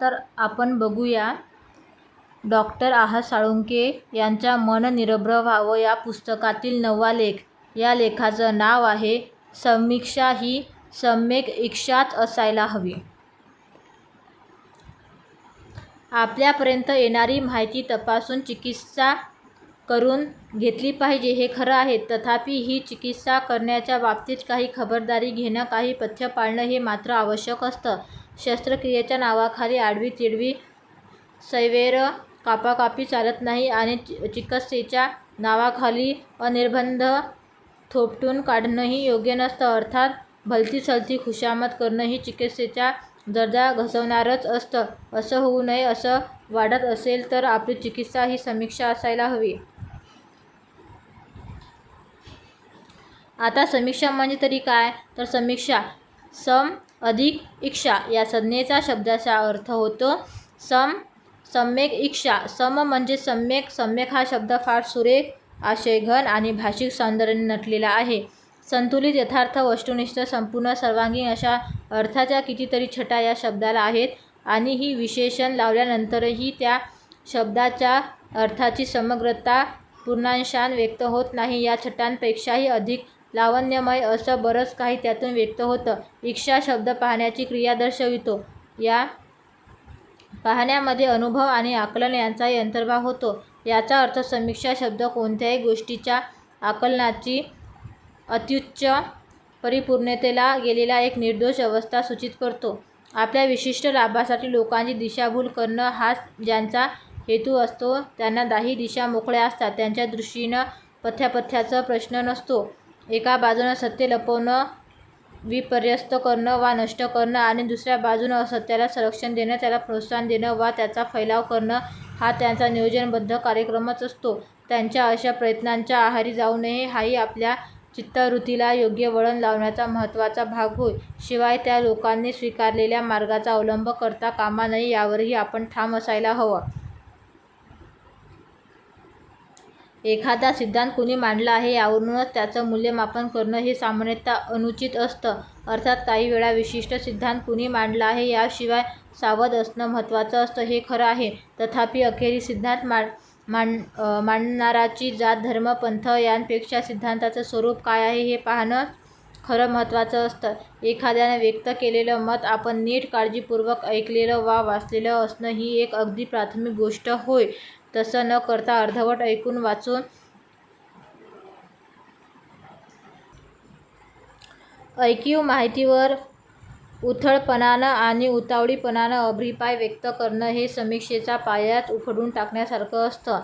तर आपण बघूया डॉक्टर आहा साळुंके यांच्या मन निरभ्र व्हावं या पुस्तकातील नवा लेख. या लेखाचं नाव आहे समीक्षा ही सम्यक इच्छाच असायला हवी. आपल्यापर्यंत येणारी माहिती तपासून चिकित्सा करून घेतली पाहिजे हे खरं आहे. तथापि ही चिकित्सा करण्याच्या बाबतीत काही खबरदारी घेणं, काही पथ्य पाळणं हे मात्र आवश्यक असतं. शस्त्रक्रियेच्या नावाखाली आडवी-तिडवी सैवेर कापाकापी चालत नाही आणि चिकित्सेच्या नावाखाली अनिर्बंध थोपटून काढणंही योग्य नसतं. अर्थात भलती-सलती खुशामत करणं ही चिकित्सेचा दर्जा घसवणारच असतं. असं होऊ नये असं वाटत असेल तर आपली चिकित्सा ही समीक्षा असायला हवी. आता समीक्षा म्हणजे तरी काय? तर समीक्षा सम अधिक इक्षा या संज्ञेचा शब्दाचा अर्थ होतो सम सम्यक इक्षा. सम म्हणजे सम्यक. सम्यक हा शब्द फार सुरेख, आशयघन आणि भाषिक सौंदर्याने नटलेला आहे. संतुलित, यथार्थ, वस्तुनिष्ठ, संपूर्ण, सर्वांगीण अशा अर्थाच्या कितीतरी छटा या शब्दाला आहेत आणि ही विशेषण लावल्यानंतरही त्या शब्दाच्या अर्थाची समग्रता पूर्णांशान व्यक्त होत नाही. या छटांपेक्षाही अधिक लावण्यमय असं बरंच काही त्यातून व्यक्त होतं. इक्षा शब्द पाहण्याची क्रिया दर्शवितो. या पाहण्यामध्ये अनुभव आणि आकलन यांचाही अंतर्भाव होतो. याचा अर्थ समीक्षा शब्द कोणत्याही गोष्टीच्या आकलनाची अत्युच्च परिपूर्णतेला गेलेला एक निर्दोष अवस्था सूचित करतो. आपल्या विशिष्ट लाभासाठी लोकांची दिशाभूल करणं हाच ज्यांचा हेतू असतो त्यांना दाही दिशा मोकळ्या असतात. त्यांच्या दृष्टीनं पथ्यापथ्याचा प्रश्न नसतो. एका बाजूनं सत्य लपवणं, विपर्यस्त करणं वा नष्ट करणं आणि दुसऱ्या बाजूनं असत्याला संरक्षण देणं, त्याला प्रोत्साहन देणं वा त्याचा फैलाव करणं हा त्यांचा नियोजनबद्ध कार्यक्रमच असतो. त्यांच्या अशा प्रयत्नांच्या आहारी जाऊ नये हाही आपल्या चित्तवृत्तीला योग्य वळण लावण्याचा महत्त्वाचा भाग होय. शिवाय त्या लोकांनी स्वीकारलेल्या मार्गाचा अवलंब करता कामा नये यावरही आपण ठाम असायला हवं. एखादा सिद्धांत कुणी मांडला आहे यावरूनच त्याचं मूल्यमापन करणं हे सामान्यतः अनुचित असतं. अर्थात काही वेळा विशिष्ट सिद्धांत कुणी मांडला आहे याशिवाय सावध असणं महत्त्वाचं असतं हे खरं आहे. तथापि अखेरीस सिद्धांत मांडणाराची जात, धर्म, पंथ यांपेक्षा सिद्धांताचं स्वरूप काय आहे हे पाहणं खरं महत्त्वाचं असतं. एखाद्यानं व्यक्त केलेलं मत आपण नीट काळजीपूर्वक ऐकलेलं वा वाचलेलं असणं ही एक अगदी प्राथमिक गोष्ट होय. तसं न करता अर्धवट ऐकून वाचून ऐकीव माहितीवर उथळपणानं आणि उतावळीपणानं अभिप्राय व्यक्त करणं हे समीक्षेचा पायाच उखडून टाकण्यासारखं असतं.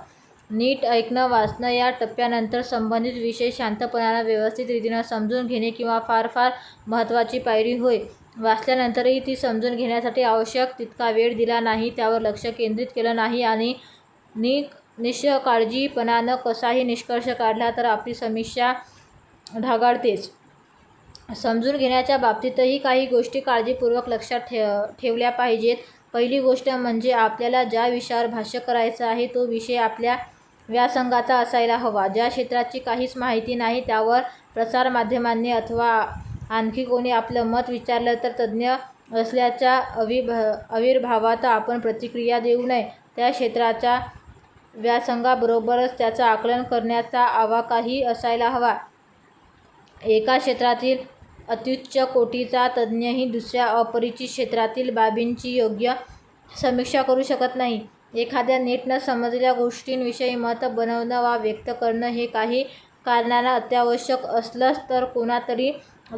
नीट ऐकणं, वाचणं या टप्प्यानंतर संबंधित विषय शांतपणानं व्यवस्थित रीतीनं समजून घेणे किंवा फार फार महत्त्वाची पायरी होय. वाचल्यानंतरही ती समजून घेण्यासाठी आवश्यक तितका वेळ दिला नाही, त्यावर लक्ष केंद्रित केलं नाही आणि निष्काळजीपणानं कसाही निष्कर्ष काढला तर आपली समीक्षा ढागाळतेच समजून घेण्याच्या बाबतीतही काही गोष्टी काळजीपूर्वक लक्षात ठे ठेवल्या पाहिजेत. पहिली गोष्ट म्हणजे आपल्याला ज्या विषयावर भाष्य करायचं आहे तो विषय आपल्या व्यासंगाचा असायला हवा. ज्या क्षेत्राची काहीच माहिती नाही त्यावर प्रसारमाध्यमांनी अथवा आणखी कोणी आपलं मत विचारलं तर तज्ज्ञ असल्याच्या आविर्भावात आपण प्रतिक्रिया देऊ नये. त्या क्षेत्राच्या व्यासंगाबरोबरच त्याचं आकलन करण्याचा आवाकाही असायला हवा. एका क्षेत्रातील अत्युच्च कोटीचा तज्ज्ञही दुसऱ्या अपरिचित क्षेत्रातील बाबींची योग्य समीक्षा करू शकत नाही. एखाद्या नीट न समजलेल्या गोष्टीविषयी मत बनवणं वा व्यक्त करणं हे काही कारणानं अत्यावश्यक असलंच तर कोणातरी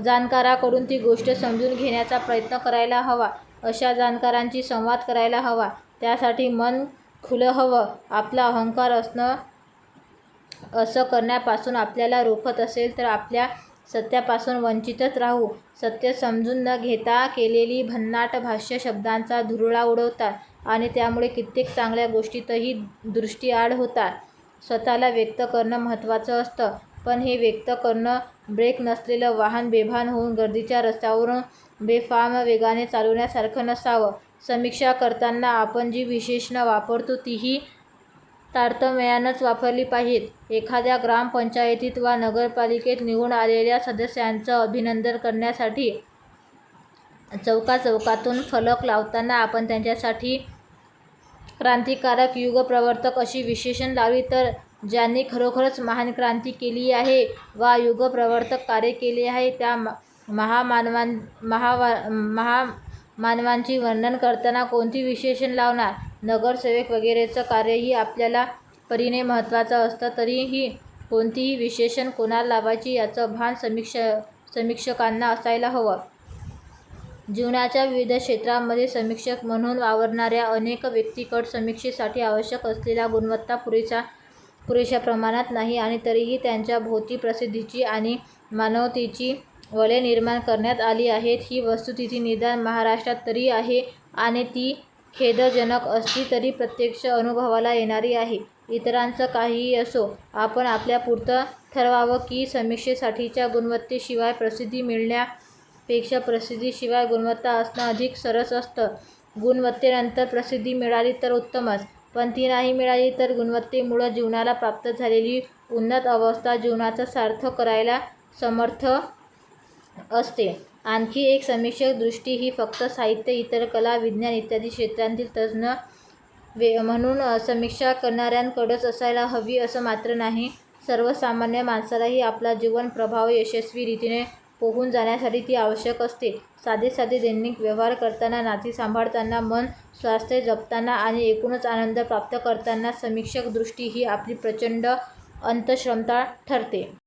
जाणकाराकडून ती गोष्ट समजून घेण्याचा प्रयत्न करायला हवा. अशा जाणकारांशी संवाद करायला हवा. त्यासाठी मन खुलं हवं. आपला अहंकार असणं असं करण्यापासून आपल्याला रोखत असेल तर आपल्या सत्यापासून वंचितच राहू. सत्य समजून न घेता केलेली भन्नाट भाष्य शब्दांचा धुरळा उडवतात आणि त्यामुळे कित्येक चांगल्या गोष्टीतही दृष्टीआड होतात. स्वतःला व्यक्त करणं महत्त्वाचं असतं, पण हे व्यक्त करणं ब्रेक नसलेलं वाहन बेभान होऊन गर्दीच्या रस्त्यावरून बेफाम वेगाने चालवण्यासारखं नसावं. समीक्षा करताना आपण जी विशेषणं वापरतो तीही तारतम्यानंच वापरली पाहिजेत. एखाद्या ग्रामपंचायतीत वा नगरपालिकेत निवडून आलेल्या सदस्यांचं अभिनंदन करण्यासाठी चौकाचौकातून फलक लावताना आपण त्यांच्यासाठी क्रांतिकारक युगप्रवर्तक अशी विशेषण लावली तर ज्यांनी खरोखरच महान क्रांती केली आहे वा युगप्रवर्तक कार्य केले आहे त्या महामानवां महावा मानवांची वर्णन करताना कोणती विशेषण लावणार? नगरसेवक वगैरेचं कार्यही आपल्याला परीने महत्त्वाचं असतं तरीही कोणतीही विशेषण कोणाला लावायची याचं भान समीक्ष समीक्षकांना असायला हवं. जीवनाच्या विविध क्षेत्रांमध्ये समीक्षक म्हणून वावरणाऱ्या अनेक व्यक्तीकड समीक्षेसाठी आवश्यक असलेल्या गुणवत्ता पुरेशा पुरेशा प्रमाणात नाही आणि तरीही त्यांच्या भोवती प्रसिद्धीची आणि मानवतेची वलय निर्माण करण्यात आली आहेत. ही वस्तुस्थिती निदान महाराष्ट्रात तरी आहे आणि ती खेदजनक असली तरी प्रत्यक्ष अनुभवाला येणारी आहे. इतरांचं काहीही असो आपण आपल्यापुरतं ठरवावं की समीक्षेसाठीच्या गुणवत्तेशिवाय प्रसिद्धी मिळण्यापेक्षा प्रसिद्धीशिवाय गुणवत्ता असणं अधिक सरस असतं. गुणवत्तेनंतर प्रसिद्धी मिळाली तर उत्तमच पण ती नाही मिळाली तर गुणवत्तेमुळं जीवनाला प्राप्त झालेली उन्नत अवस्था जीवनाचं सार्थ करायला समर्थ असते. आणखी एक समीक्षक दृष्टी ही फक्त साहित्य इतर कला विज्ञान इत्यादी क्षेत्रांतील तज्ज्ञ वे म्हणून समीक्षा करणाऱ्यांकडंच असायला हवी असं मात्र नाही. सर्वसामान्य माणसालाही आपला जीवन प्रभाव यशस्वी रीतीने पोहून जाण्यासाठी ती आवश्यक असते. साधे साधे दैनिक व्यवहार करताना नाती सांभाळताना मन स्वास्थ्य जपताना आणि एकूणच आनंद प्राप्त करताना समीक्षक दृष्टी ही आपली प्रचंड अंतश्रमता ठरते.